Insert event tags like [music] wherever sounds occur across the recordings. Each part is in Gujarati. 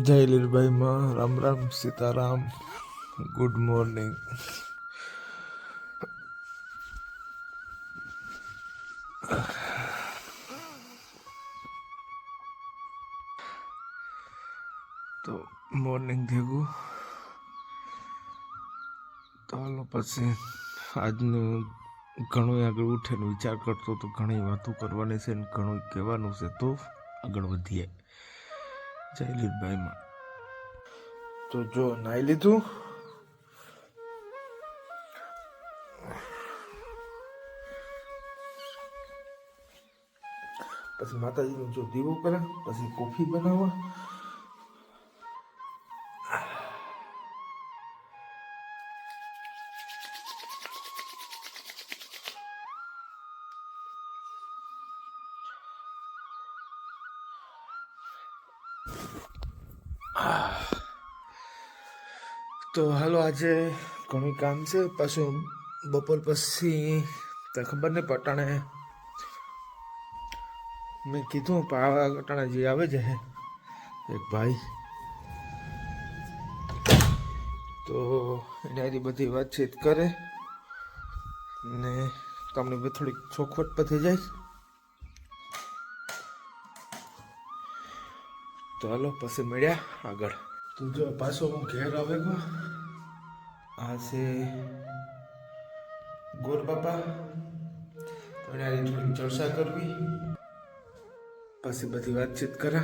જય લીલભાઈમાં રામ રામ, સીતારામ. ગુડ મોર્નિંગ તો મોર્નિંગ ભેગું. તો હાલો પછી આજનું ઘણું આગળ ઉઠીને વિચાર કરતો તો ઘણી વાતો કરવાની છે ને ઘણું કહેવાનું છે તો આગળ વધીએ. જય લીલભાઈમાં તો જો નાઈ લીધું. પછી માતાજીનો જો દીવો કરે પછી કોફી બનાવવા. આજે ઘણું કામ છે. પાછું બપોર પછી, તો ખબર નહીં, પટાણે મેં કીધું અટાણે જે આવે છે, એક ભાઈ. તો એની બધી વાતચીત કરે ને તમને બી થોડીક ચોખવટ પતી જાય. તો હાલો, પછી મળ્યા આગળ. તો જો, પાછો હું ઘેર આવે ગયો આ છે ગોર બાપા. એને આજે થોડીક ચર્ચા કરવી. પછી બધી વાતચીત કરા.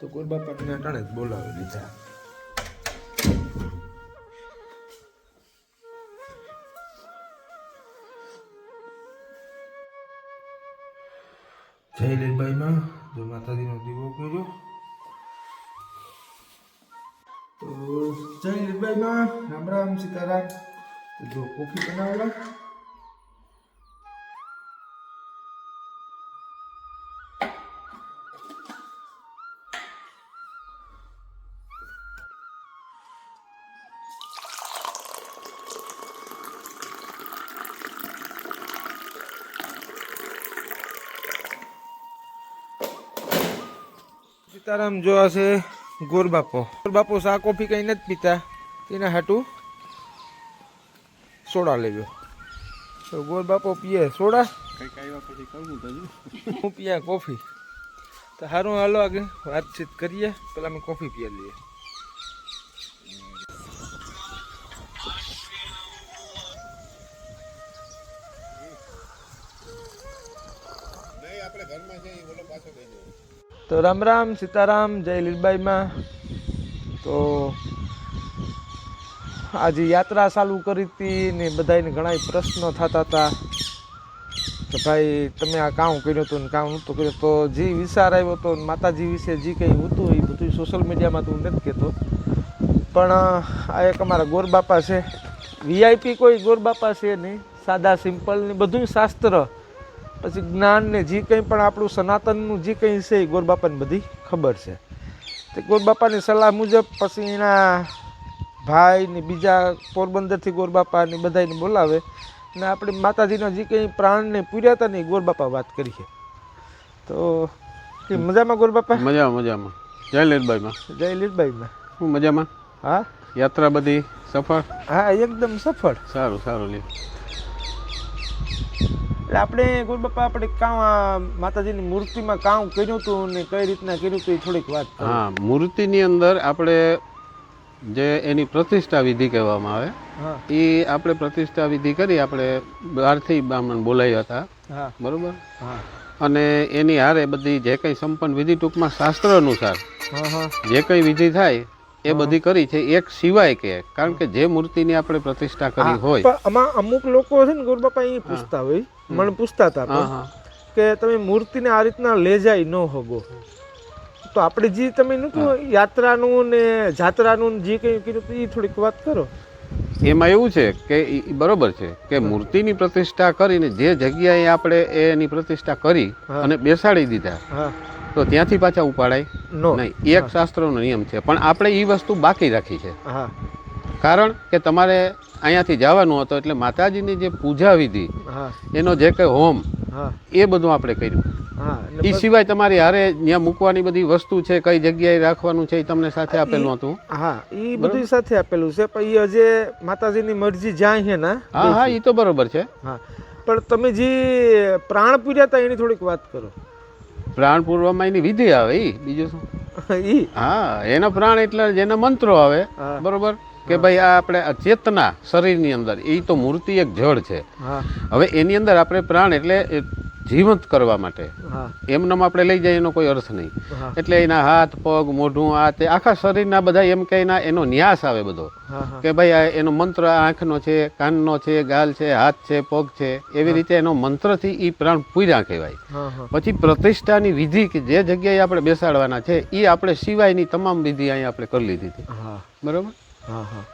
તો ગોર બાપા બાપાને અટાણે જ બોલાવી લીધા. જય લીલભાઈમાં. જો માતાજીનો દીવો કર્યો. તો જય લીલભાઈમાં રામ રામ સીતારામ તો જો કોફી બનાવેલા સીતારામ જોવા છે ગોરબાપો ગોરબાપો સા કોફી કંઈ નથી પીતા. તેના હાટું સોડા લેવ્યો તો ગોરબાપો પીએ સોડા? હું પીયા કોફી. તો સારું હાલો આગળ વાતચીત કરીએ. પેલા અમે કોફી પીએ લઈએ તો રામ રામ, સીતારામ, જય લીલબાઈમાં. તો આજે યાત્રા ચાલુ કરી હતી ને બધાને ઘણા પ્રશ્નો થતા હતા. કે ભાઈ, તમે આ કામ કર્યું હતું ને કામ નહોતું કર્યું. તો જે વિચાર આવ્યો હતો માતાજી વિશે જે કંઈ હતું એ બધું સોશિયલ મીડિયામાં તો હું નથી કહેતો પણ, આ એક અમારા ગોરબાપા છે. વીઆઈપી કોઈ ગોરબાપા છે નહીં. સાદા સિમ્પલ ને બધું શાસ્ત્ર. પછી જ્ઞાન ને જે કંઈ પણ આપણું સનાતનનું જે કંઈ છે એ ગોરબાપાને બધી ખબર છે. તે ગોરબાપાની સલાહ મુજબ પછી એના ભાઈ ને બીજા પોરબંદરથી ગોરબાપા ને બધાને બોલાવે ને આપણે માતાજીના જે કંઈ પ્રાણને પૂર્યા હતા ને એ ગોરબાપા વાત કરીએ તો કે મજામાં ગોરબાપા મજામાં મજામાં. જય લીલભાઈમાં. જય લીલભાઈમાં. હું મજામાં? હા? યાત્રા બધી સફળ? હા એકદમ સફળ. સારું સારું લે એટલે આપણે ગોરબાપા આપણે કામ માતાજીની મૂર્તિમાં કામ કર્યું હતું ને કઈ રીતના કર્યું હતું એ થોડીક વાત હા મૂર્તિની અંદર આપણે જે એની પ્રતિષ્ઠા વિધિ કહેવામાં આવે એ આપણે પ્રતિષ્ઠા વિધિ કરી આપણે બહારથી બ્રાહ્મણ બોલાવ્યા હતા. બરોબર? અને એની હારે બધી જે કંઈ સંપન્ન વિધિ ટૂંકમાં શાસ્ત્ર અનુસાર જે કંઈ વિધિ થાય એ બધી કરી છે એક સિવાય કે કારણ કે જે મૂર્તિની આપણે પ્રતિષ્ઠા કરી હોય. આમાં અમુક લોકો છે ને ગુરુબાપા એ પૂછતા હોય મને પૂછતા હતા કે તમે મૂર્તિને આ રીતના લે જાય ન હોગો. તો આપણે જે તમે નતું યાત્રાનું ને જાત્રાનું જે કંઈ કીધું એ થોડીક વાત કરો. એમાં એવું છે કે બરોબર છે કે મૂર્તિની પ્રતિષ્ઠા કરીને જે જગ્યાએ આપણે એની પ્રતિષ્ઠા કરી અને બેસાડી દીધા તો ત્યાંથી પાછા ઉપાડાય? નહીં એક શાસ્ત્રનો નિયમ છે પણ આપણે એ વસ્તુ બાકી રાખી છે. હા. કારણ કે તમારે અહીંયાથી જવાનું હતો એટલે માતાજીની જે પૂજા વિધિ એનો જે કંઈ હોમ એ બધું આપણે કર્યું. હા એ સિવાય તમારી હારે ત્યાં મૂકવાની બધી વસ્તુ છે કઈ જગ્યાએ રાખવાનું છે એ તમને સાથે આપેલું હતું? હા એ બધું સાથે આપેલું છે પણ એ હજે માતાજીની મરજી જ્યાં છે ને હા હા એ તો બરોબર છે. હા. પણ તમે જે પ્રાણ પૂર્યા હતા એની થોડીક વાત કરો. પ્રાણ પૂર્વમાં એની વિધિ આવે ઈ બીજું શું? ઈ? હા એના પ્રાણ એટલે જેના મંત્રો આવે બરોબર? કે ભાઈ આ આપણે ચેતના શરીરની અંદર એ તો મૂર્તિ એક જળ છે. હવે એની અંદર આપણે પ્રાણ એટલે એ જીવંત કરવા માટે. એમનેમ આપણે લઈ જાય એનો કોઈ અર્થ નહીં. એટલે એના હાથ પગ મોઢું આ તે આખા શરીરના બધા એમ કે એના એનો ન્યાસ આવે બધો. કે ભાઈ આ એનો મંત્ર આંખનો છે કાનનો છે ગાલ છે હાથ છે પગ છે એવી રીતે એનો મંત્રથી એ પ્રાણ પૂર્યા કહેવાય. પછી પ્રતિષ્ઠાની વિધિ કે જે જગ્યાએ આપણે બેસાડવાના છે એ આપણે સિવાયની તમામ વિધિ અહીંયા આપણે કરી લીધી હતી. બરાબર? હા હા.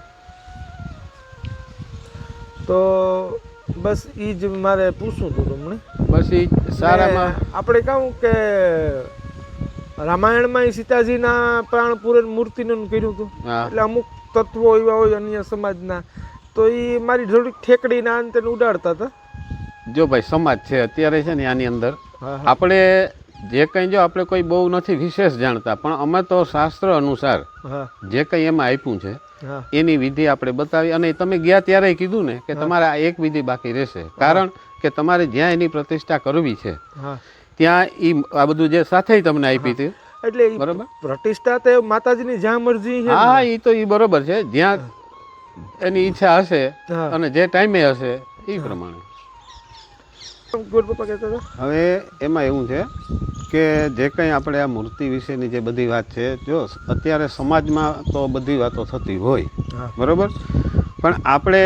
તો બસ એ જ મારે પૂછવું હતું તમને. પછી સારામાં ને આપણે કહું કે રામાયણમાં સીતાજીના પ્રાણ પૂરણ મૂર્તિનું કર્યું હતું. એટલે અમુક તત્વો એવા હોય અન્ય સમાજના. તો એ મારી થોડીક ઠેકડીના અંતે ઉડાડતા હતા. જો ભાઈ સમાજ છે અત્યારે છે ને આની અંદર આપણે જે કંઈ જો આપણે કોઈ બહુ નથી વિશેષ જાણતા પણ અમે તો શાસ્ત્ર અનુસાર જે કંઈ એમાં આપ્યું છે એની વિધિ આપણે બતાવી અને તમે ગયા ત્યારે કીધું ને કે તમારે આ એક વિધિ બાકી રહેશે. કારણ કે તમારે જ્યાં એની પ્રતિષ્ઠા કરવી છે ત્યાં એ આ બધું જે સાથે તમને આપી હતી. એટલે બરોબર? પ્રતિષ્ઠા તો માતાજીની જ્યાં મરજી હા એ તો એ બરોબર છે. જ્યાં એની ઈચ્છા હશે અને જે ટાઈમે હશે એ પ્રમાણે ગોળ પપ્પા કહેતા હતા હવે એમાં એવું છે કે જે કંઈ આપણે આ મૂર્તિ વિશેની જે બધી વાત છે જો અત્યારે સમાજમાં તો બધી વાતો થતી હોય બરાબર? પણ આપણે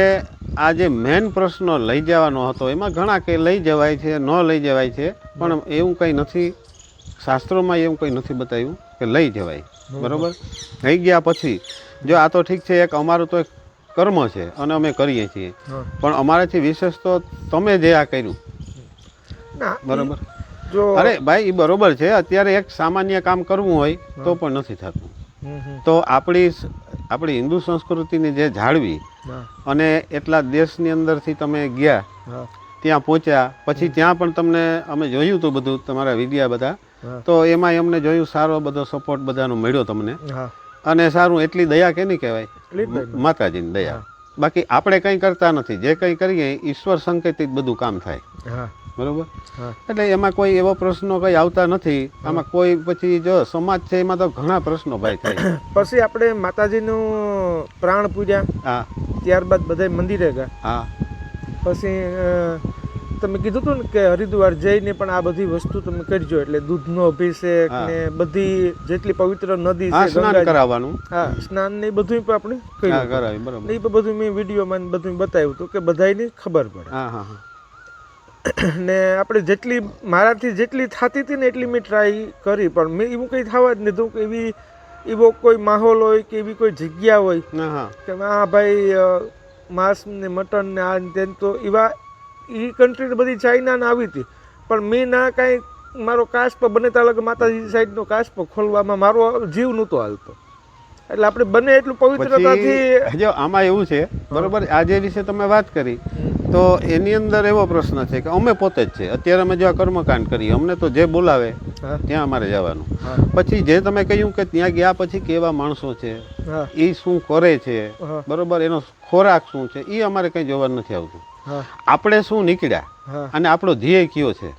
આ જે મેન પ્રશ્ન લઈ જવાનો હતો એમાં ઘણા કે લઈ જવાય છે ન લઈ જવાય છે પણ એવું કંઈ નથી શાસ્ત્રોમાં એવું કંઈ નથી બતાવ્યું કે લઈ જવાય બરાબર. લઈ ગયા પછી જો આ તો ઠીક છે એક અમારું તો એક કર્મ છે અને અમે કરીએ છીએ. પણ અમારાથી વિશેષ તો તમે જે આ કર્યું બરોબર. જો અરે ભાઈ એ બરોબર છે. અત્યારે એક સામાન્ય કામ કરવું હોય તો પણ નથી થતું. તો આપણી આપણી હિન્દુ સંસ્કૃતિની જે જાળવી અને એટલા દેશની અંદરથી તમે ગયા ત્યાં પહોંચ્યા પછી ત્યાં પણ તમને અમે જોયું હતું બધું તમારા વિડિયા બધા. તો એમાં અમને જોયું સારો બધો સપોર્ટ બધાનો મળ્યો તમને. અને સારું એટલી દયા કેની કહેવાય? માતાજીની દયા. બાકી આપણે કંઈ કરતા નથી. જે કંઈ કરીએ ઈશ્વર સંકેતિત બધું કામ થાય. બરોબર? એટલે એમાં કોઈ એવો પ્રશ્નો કંઈ આવતા નથી. આમાં કોઈ પછી જો સમાજ છે એમાં તો ઘણા પ્રશ્નો ભાઈ થાય. [coughs] પછી આપણે માતાજીનું પ્રાણ પૂજા હા. ત્યારબાદ બધા મંદિરે ગયા. હા. પછી તમે કીધું હતું ને કે હરિદ્વાર જઈને પણ આ બધી વસ્તુ તમે કરજો. એટલે દૂધનો અભિષેક ને બધી જેટલી પવિત્ર નદી છે સ્નાન કરાવવાનું. હા સ્નાન ને બધું પણ આપણે કર્યું. કરાવી બરોબર. એ બધું મેં વિડીયોમાં બધું બતાવ્યું હતું કે બધાયને ખબર પડે. હા હા. ને આપણે જેટલી મારાથી જેટલી થતી હતી ને એટલી મેં ટ્રાય કરી પણ મેં એવું કંઈ થવા જ નહીં કે એવી એવો કોઈ માહોલ હોય કે એવી કોઈ જગ્યા હોય હા કે આ ભાઈ માંસ ને મટન ને આ ને તો એવા એ કન્ટ્રી બધી ચાઇના ને આવી હતી. પણ મેં ના કાંઈ મારો કાસ્પ બને ત્યાં લગે માતાજી સાઈડનો કાસ્પ ખોલવામાં મારો જીવ નહોતો હાલતો. એટલે આપણે બને એટલું પવિત્રતાથી જો આમાં એવું છે બરોબર આજે વિશે તમે વાત કરી. તો એની અંદર એવો પ્રશ્ન છે કે અમે પોતે જ છે. અત્યારે અમે જો આ કર્મકાંડ કરીએ અમને તો જે બોલાવે ત્યાં અમારે જવાનું. પછી જે તમે કહ્યું કે ત્યાં ગયા પછી કેવા માણસો છે એ શું કરે છે બરોબર એનો ખોરાક શું છે એ અમારે કંઈ જોવાનું નથી આવતું. આપણે શું નીકળ્યા? અને આપણો ધ્યેય કયો છે?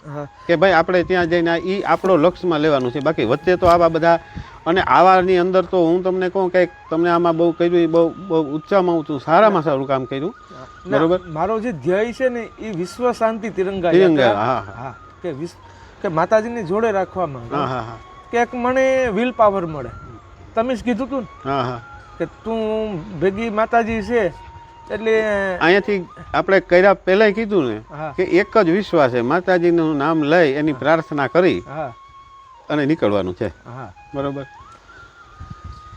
કે ભાઈ આપણે ત્યાં જઈને એ આપણો લક્ષ્યમાં લેવાનું છે. બાકી વચ્ચે તો આવા બધા અને આવાની અંદર તો હું તમને કહું કે તમને આમાં બહુ કર્યું એ બહુ બહુ ઊંચામાં ઊંચું સારામાં સારું કામ કર્યું. બરોબર. મારો જે ધ્યેય છે ને એ વિશ્વ શાંતિ તિરંગા તિરંગા હા કે કે માતાજીને જોડે રાખવા માંગે હા હા હા. કે મને વિલ પાવર મળે. તમે જ કીધું તું ને હા હા. કે તું ભેગી માતાજી છે એટલે અહીંયાથી આપણે કર્યા પહેલાંય કીધું ને કે એક જ વિશ્વાસ છે માતાજીનું નામ લઈ એની પ્રાર્થના કરી હા. અને નીકળવાનું છે. હા. બરોબર?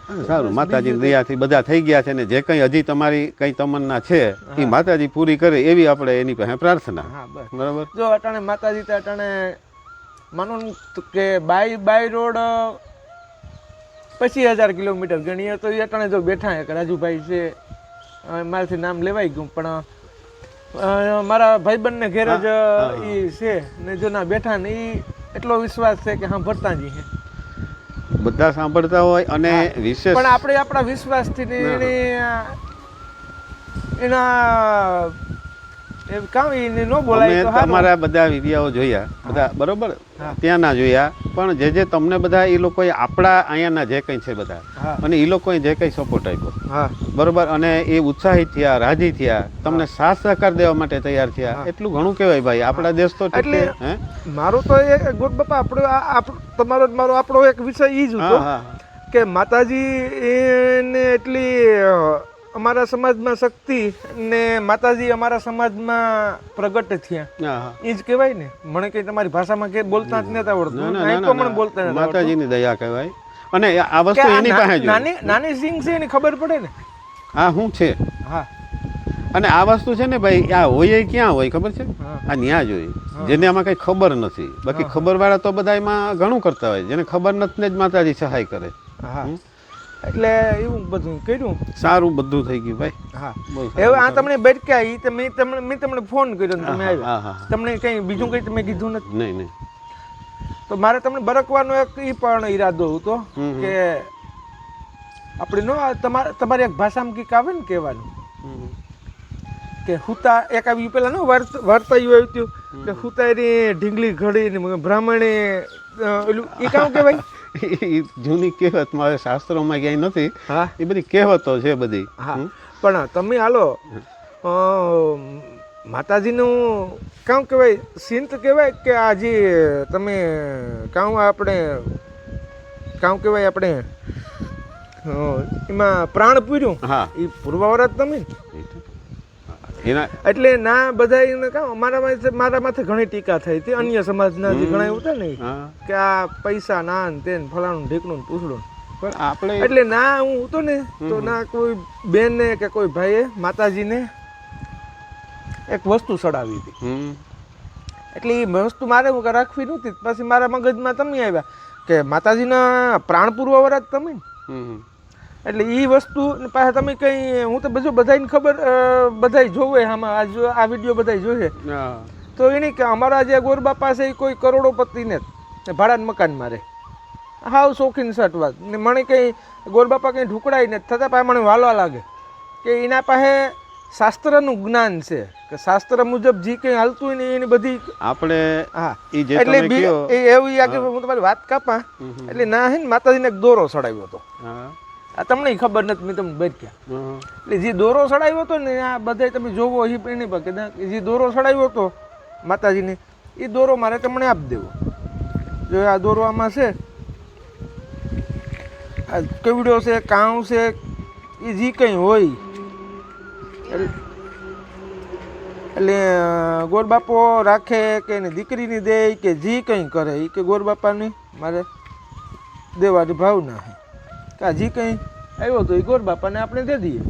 સારું માતાજી દયાથી બધા થઈ ગયા છે ને જે કંઈ હજી તમારી કંઈ તમન્ના છે એ માતાજી પૂરી કરે એવી આપણે એની પાસે પ્રાર્થના. બરાબર? જો અટાણે માતાજી તો અટાણે માનો કે બાય બાય રોડ પચીસ હજાર કિલોમીટર ગણીએ તો એ અટાણે જો બેઠા એક રાજુભાઈ છે મારાથી નામ લેવાઈ ગયું પણ મારા ભાઈબંધને ઘેર જ એ છે ને જો ના બેઠા ને એ એટલો વિશ્વાસ છે કે હા ભરતાજી છે. બધા સાંભળતા હોય અને વિશેષ પણ આપણે આપણા વિશ્વાસથી એના એને તમારા બધા વીડિયો જોયા. બધા બરોબર? હા. ત્યાંના જોયા. પણ જે જે તમને બધા એ લોકોએ આપણા અહીંયાના જે કંઈ છે બધા અને એ લોકોએ જે કંઈ સપોર્ટ આપ્યો. હા. બરોબર? અને એ ઉત્સાહિત થયા રાજી થયા તમને સાથ સહકાર દેવા માટે તૈયાર થયા. એટલું ઘણું કહેવાય ભાઈ. આપણા દેશ તો એટલે- હે? મારું તો એ ગુડ બાપા આપણો તમારો મારો આપણો એક વિષય એ જ હતો કે માતાજી એને એટલી અમારા સમાજમાં શક્તિ ને માતાજી અમારા સમાજમાં પ્રગટ થયા. હા હા એ જ કહેવાય ને. મને કઈ તમારી ભાષામાં કે બોલતા જ નથી આવડતું. તો મને બોલતા માતાજીની દયા કહેવાય. અને આ વસ્તુ એની પાસે નાની નાની સિંગ છે એની ખબર પડે ને? હા શું છે. હા. અને આ વસ્તુ છે ને ભાઈ આ હોય ક્યાં હોય ખબર છે? આ ન્યા જ હોય. જેને આમાં કઈ ખબર નથી. બાકી ખબર વાળા તો બધા એમાં ઘણું કરતા હોય. જેને ખબર નથી ને જ માતાજી સહાય કરે. હા. એટલે એવું બધું કર્યું. સારું બધું થઈ ગયું ભાઈ. હા. હવે આ તમને બેઠક્યા તો મેં તમને મેં તમને ફોન કર્યો તમે આવ્યા. તમને કઈ બીજું કંઈ તમે કીધું નથી? નહીં નહીં. તો મારે તમને બરકવાનો એક એ પણ ઈરાદો હતો. કે આપણે નો તમારે તમારી એક ભાષામાં કંઈક આવે ને કહેવાનું? કે હુતા એક આવ્યું પેલા નો વાર્તા એવું આવ્યું હતું. કે હુતારી ઢીંગલી ઘડી ને બ્રાહ્મણે ઓલું એ કામ કહેવાય? ઈ જૂની કહેવત મારે શાસ્ત્રોમાં ક્યાંય નથી. હા. એ બધી કહેવતો છે બધી. હા. પણ તમે હાલો માતાજીનું કામ કહેવાય સિંત કહેવાય કે આ જે તમે કામ આપણે કામ કહેવાય આપણે એમાં પ્રાણ પૂર્યું? હા. એ પૂર્વાવરત તમે? એના એટલે ના બધા એને કામ મારા માથે મારા માથે ઘણી ટીકા થઈ હતી. અન્ય સમાજના જે ઘણા એવું હતા ને કે આ પૈસા ના ને તે ફલાણું ઢીકણું પૂછડું. પણ આપણે એટલે ના હું હતો ને તો ના કોઈ બેનને કે કોઈ ભાઈએ માતાજીને એક વસ્તુ ચડાવી હતી. એટલે એ વસ્તુ મારે હું રાખવી નહોતી. પછી મારા મગજમાં તમે આવ્યા કે માતાજીના પ્રાણ પૂર્વવરા જ તમે ને. એટલે એ વસ્તુ પાછા તમે કંઈ હું તો બધું બધાને ખબર બધાય જોવે આમાં આજ આ વીડિયો બધાય જોશે. તો એની કે અમારા જે ગોરબા પાસે એ કોઈ કરોડોપતિને જ ભાડા મકાનમાં રહે. હાવ શોખીન સટવા ને મને કંઈ ગોરબાપા કંઈ ઢુકડાય ને થતાં પાસે મને વાલવા લાગે. કે એના પાસે શાસ્ત્રનું જ્ઞાન છે કે શાસ્ત્ર મુજબ જે કંઈ હાલતું હોય ને એની બધી આપણે હા. એટલે તમે બી- એ એવી આગળ હું. તમારી વાત કાપા. એટલે ના હે ને માતાજીને દોરો ચડાવ્યો હતો. હા. આ તમને ખબર નથી મેં તમને બરક્યા એટલે જે દોરો સડાવ્યો હતો ને આ બધા તમે જોવો એ એની પર જે દોરો સડાવ્યો હતો માતાજીને એ દોરો મારે તમને આપી દેવો. જો આ દોરો આમાં છે આ કેવડ્યો છે કાઉ છે એ જે કંઈ હોય. એટલે- એટલે ગોરબાપો રાખે કે એની દીકરીની દે કે જે કંઈ કરે એ કે ગોરબાપાની મારે દેવાની ભાવના છે. કે આ કંઈ આવ્યો તો એ ગોરબાપાને આપણે દે દઈએ.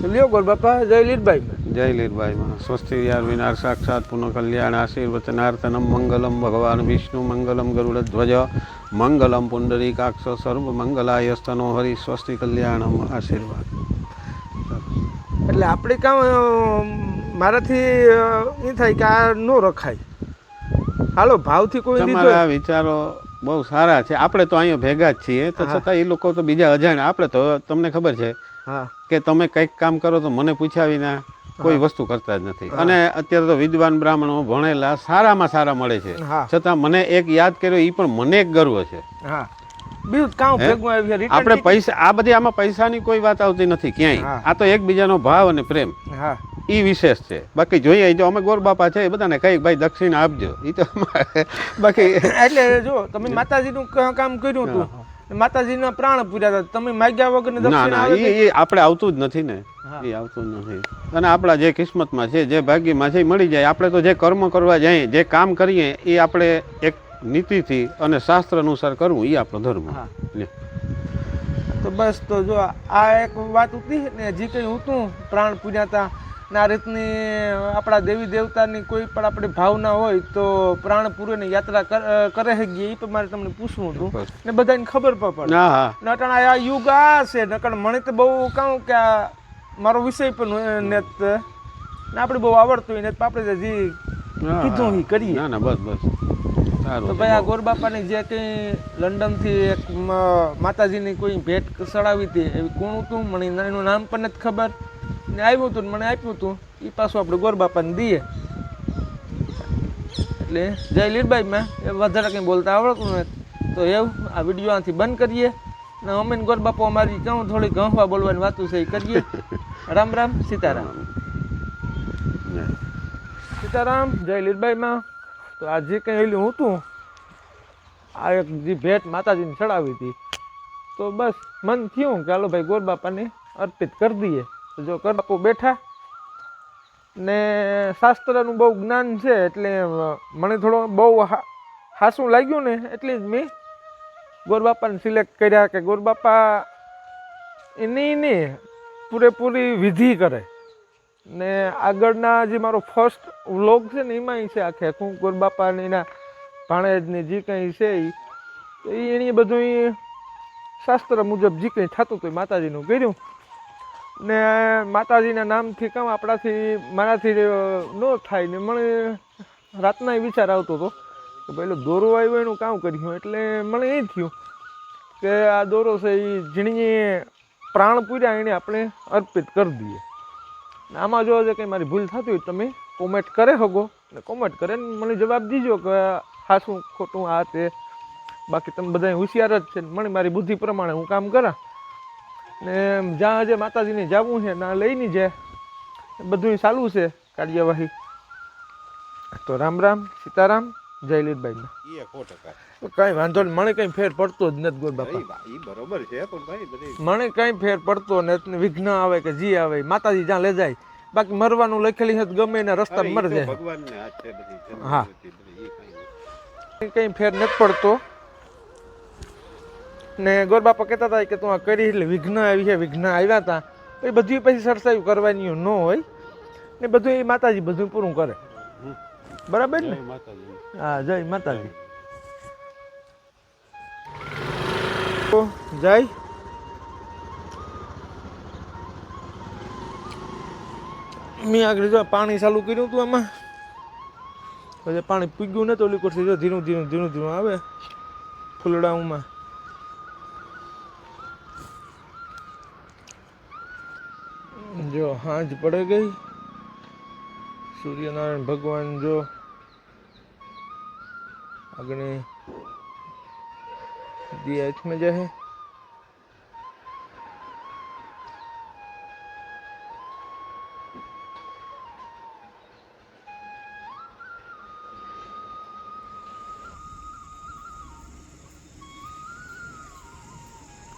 લ્યો લ્યો ગોરબાપા જય લીરબાઈ જય લીરભાઈમાં સ્વસ્તિ યાર વિનાર સાક્ષાત પુનઃ કલ્યાણ આશીર્વચનાર્થનમ મંગલમ ભગવાન વિષ્ણુ મંગલમ ગરુડ ધ્વજ મંગલમ પુંડરીકાક્ષ સર્વ મંગલાય સ્તનો હરિ સ્વસ્તિ કલ્યાણમ આશીર્વાદ. એટલે આપણે કામ મારાથી એ થાય કે આ ન રખાય. હાલો ભાવથી કોઈ તમારા વિચારો બહુ સારા છે. આપણે તો અહીંયા ભેગા જ છીએ. તો છતાં એ લોકો તો બીજા અજાણ્યા આપણે તો તમને ખબર છે કે તમે કંઈક કામ કરો તો મને પૂછ્યા વિના કોઈ વસ્તુ કરતા જ નથી. અને અત્યારે તો વિદ્વાન બ્રાહ્મણો ભણેલા સારામાં સારા મળે છે. છતાં મને એક યાદ કર્યો એ પણ મને એક ગર્વ છે. હા. બીજું કામ? ભેગું આવી રિટર્ન આપણે પૈસા આ બધી આમાં પૈસાની કોઈ વાત આવતી નથી ક્યાંય. આ તો એકબીજાનો ભાવ અને પ્રેમ. હા. એ વિશેષ છે. બાકી જોઈએ જો અમે ગોરબાપા છે એ બધાને કઈ ભાઈ દક્ષિણા આપજો. એ તો બાકી એટલે જો તમે માતાજીનું કામ કર્યું હતું. માતાજીના પ્રાણ પૂર્યા હતા. તમે માગ્યા વગર ના ના એ આપણે આવતું જ નથી ને. એ આવતું નથી. અને આપણા જે કિસ્મતમાં છે જે ભાગ્યમાં છે એ મળી જાય. આપણે તો જે કર્મ કરવા જઈએ જે કામ કરીએ એ આપણે એક નીતિથી અને શાસ્ત્ર અનુસાર કરવું એ આપણો ધર્મ. તો બસ તો જો આ એક વાત હતી ને જે કંઈ હતું પ્રાણ પૂજાતા ના રીતની આપણા દેવી દેવતાની કોઈ પણ આપણી ભાવના હોય તો પ્રાણ પૂર્વની યાત્રા કરે છે એ પણ મારે તમને પૂછવું હતું. ને બધાને ખબર પણ પડે. નટણ આ યુગ આ છે નકણ મને તો બહુ કહું કે આ મારો વિષય પણ નેત ને આપણે બહુ આવડતું હોય ને આપણે જે કીધું એ કરીએ. ના ના બસ બસ. તો ભાઈ આ ગોરબાપાની જે કંઈ લંડનથી એક માતાજીની કોઈ ભેટ ચડાવી હતી એવી કોણ હતું? મને એનું નામ પણ નથી ખબર. ને આવ્યું હતું ને મને આપ્યું હતું. એ પાછું આપણે ગોરબાપાને દઈએ. એટલે જય લીરબાઈમાં એ વધારે કંઈ બોલતા આવડતું નથી. તો એવું આ વીડિયો આથી બંધ કરીએ. ને અમે ને ગોરબાપો અમારી કહું થોડી ગંફવા બોલવાની વાતું છે એ કરીએ. રામ રામ સીતારામ. સીતારામ જય લીરબાઈમાં તો આ જે કંઈ એલું હતું, આ એક જે ભેટ માતાજીને ચડાવી હતી. તો બસ, મન થયું કે હાલો ભાઈ ગોરબાપાને અર્પિત કરી દઈએ. જો ગોરબાપુ બેઠા ને શાસ્ત્રનું બહુ જ્ઞાન છે એટલે મને થોડો બહુ હાસું લાગ્યું ને એટલે જ મેં ગોરબાપાને સિલેક્ટ કર્યા કે ગોરબાપા, એની ને પૂરેપૂરી વિધિ કરે. ને આગળના જે મારો ફર્સ્ટ વ્લોગ છે ને, એમાં છે આખે. આખું ગોરબાપા ને એના ભાણેજની જે કંઈ છે એ એની બધું શાસ્ત્ર મુજબ જે કંઈ થતું હતું માતાજીનું કર્યું. ને માતાજીના નામથી કામ આપણાથી, મારાથી ન થાય ને, મને રાતના વિચાર આવતો હતો કે પેલો દોરો આવ્યો એનું કામ કર્યું એટલે મને એ થયું કે આ દોરો છે એ જીણીએ પ્રાણ પૂર્યા એને આપણે અર્પિત કરી દઈએ. ને આમાં જો કંઈ મારી ભૂલ થતી હોય તમે કોમેન્ટ કરે હગો. ને કોમેન્ટ કરે ને મને જવાબ દીજો કે હા, શું ખોટું આ તે. બાકી તમે બધા હોશિયાર જ છે મને મારી બુદ્ધિ પ્રમાણે હું કામ કરા. ને જ્યાં જે માતાજીને જવું છે ના લઈને જાય બધું ચાલુ છે કાર્યવાહી. તો રામ રામ, સીતારામ. જય લીરબાઈમાં ઈ તો કાંઈ વાંધો નહીં મને કંઈ ફેર પડતો જ નથી ગોર બાપા. બરોબર છે પણ ભાઈ બધી મને કંઈ ફેર પડતો નથી વિઘ્ન આવે કે જી આવે માતાજી જ્યાં લે જાય બાકી મરવાનું લખેલી છે ગમે એના રસ્તા મર જાય. હા. કઈ કંઈ ફેર નથી પડતો. ને ગોર બાપા કહેતા હતા કે તું આ કરી એટલે વિઘ્ન આવી છે વિઘ્ન આવ્યા હતા એ બધી પછી સરસાયું કરવાની ન હોય. ને બધું એ માતાજી બધું પૂરું કરે. બરાબર ને? હા જય માતાજી. જય. મેં આગળ જો પાણી ચાલુ કર્યું હતું આમાં. પછી પાણી પીગ્યું ને તો ઓલી કોરથી જો ધીરું ધીરું ધીરું ધીરું આવે. ફૂલડાઉમાં જો હાંજ પડે ગઈ. સૂર્યનારાયણ ભગવાન જો અગ્નિ दिया इसमें जो है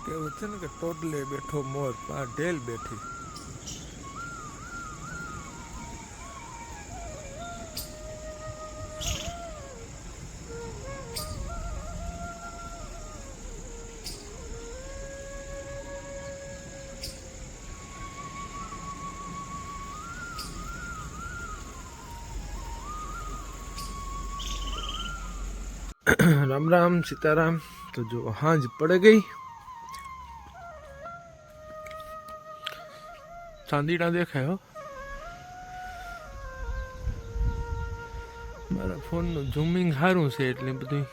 કહેવત છે ને કે ટોડલે બેઠો મોર આ ઢેલ બેઠી રામ રામ, સીતારામ. તો જો, હાંજ પડે ગઈ. ચાંદીડા દેખાયો, હો. મારા ફોનનું ઝૂમિંગ સારું છે એટલે બધું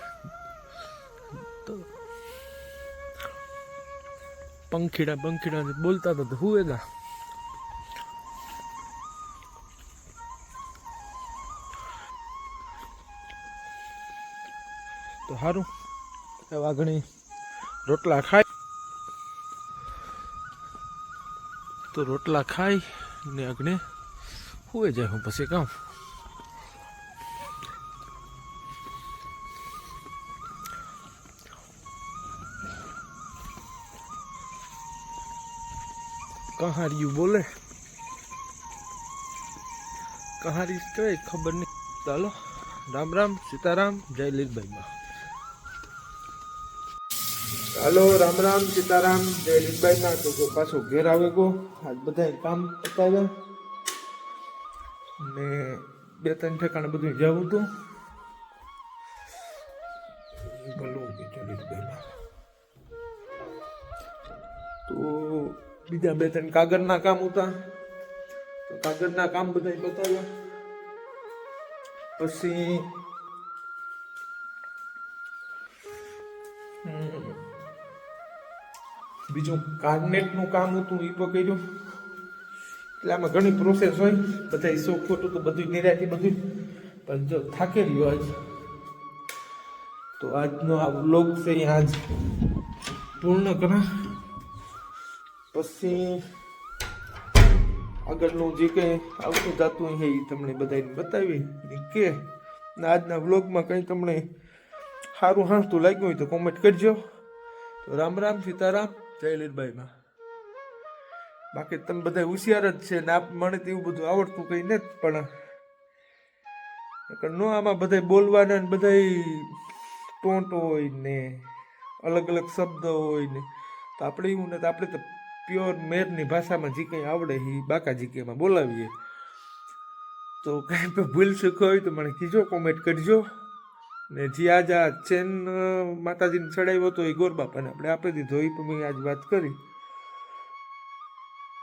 તો પંખીડા પંખીડા બોલતા તો તો હુએગા તો સારું વાઘણી રોટલા ખાય તો રોટલા ખાઈ ને અગ્ને હુએ જાય હું પછી કામ. કહારિયું બોલે. કહારી કઈ ખબર નહીં. ચાલો, રામ રામ, સીતારામ, જય લીલભાઈમાં. હાલો, રામ રામ, સીતારામ, જય લીલભાઈમાં તો જો પાછો ઘેર આવે ગો. આજ બધા કામ પતાવે. ને બે ત્રણ ઠેકાણે બધું જવું હતું ભલું લીલભાઈમાં તો બીજા બે ત્રણ કાગળના કામ હતા. તો કાગળના કામ બધા બતાવ્યા પછી બીજું કાર્નેટનું કામ હતું એ પણ કર્યું. એટલે આમાં ઘણી પ્રોસેસ હોય બધા શોખ ખોટું તો બધું નિરાતી બધું પણ જો થાકી રહ્યો આજ, તો આજનો આ વ્લોગ છે આજ પૂર્ણ કરા. પછી આગળનું જે કંઈ આવતું જાતું એ તમને બધાને બતાવી કે આજના વ્લોગમાં કંઈ તમને સારું હાંસતું લાગ્યું હોય તો કોમેન્ટ કરજો. તો રામ રામ સીતારામ. જય લીલબાઈમાં બાકી તમે બધા હોશિયાર જ છે ને આપ મને તો એવું બધું આવડતું કંઈ નથી, પણ નો આમાં બધા બોલવાના ને બધા ટોટ હોય ને અલગ અલગ શબ્દ હોય ને, તો આપણે એવું ને તો આપણે તો પ્યોર મેરની ભાષામાં જે કંઈ આવડે એ બાકાજી કે એમાં બોલાવીએ. તો કાંઈ તો ભૂલ શીખો હોય તો મને કીજો કોમેન્ટ કરજો. ને જે આજ આ ચેન માતાજીને ચડાવ્યો હતો એ ગોરબાપાને. આપણે આપી દીધો એ, પણ મેં આજ વાત કરી.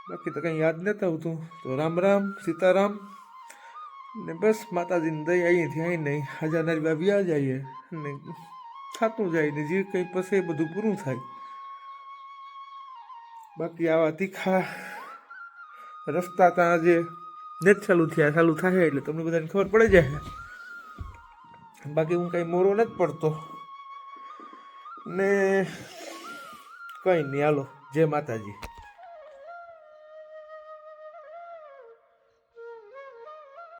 બાકી તો કંઈ યાદ નથી આવતું. તો રામ રામ, સીતારામ. ને બસ માતાજીને દઈ અહીંથી આવીને હજાર બાબી આ જઈએ ને થતું જાય ને જે કંઈ પછી એ બધું પૂરું થાય. બાકી આવા તીખા રસ્તા ત્યાં જે નેટ ચાલુ થયા, ચાલુ થાય એટલે તમને બધાને ખબર પડી જાય. બાકી હું કાંઈ મોરો નથી પડતો. ને કંઈ નહીં હાલો. જય માતાજી.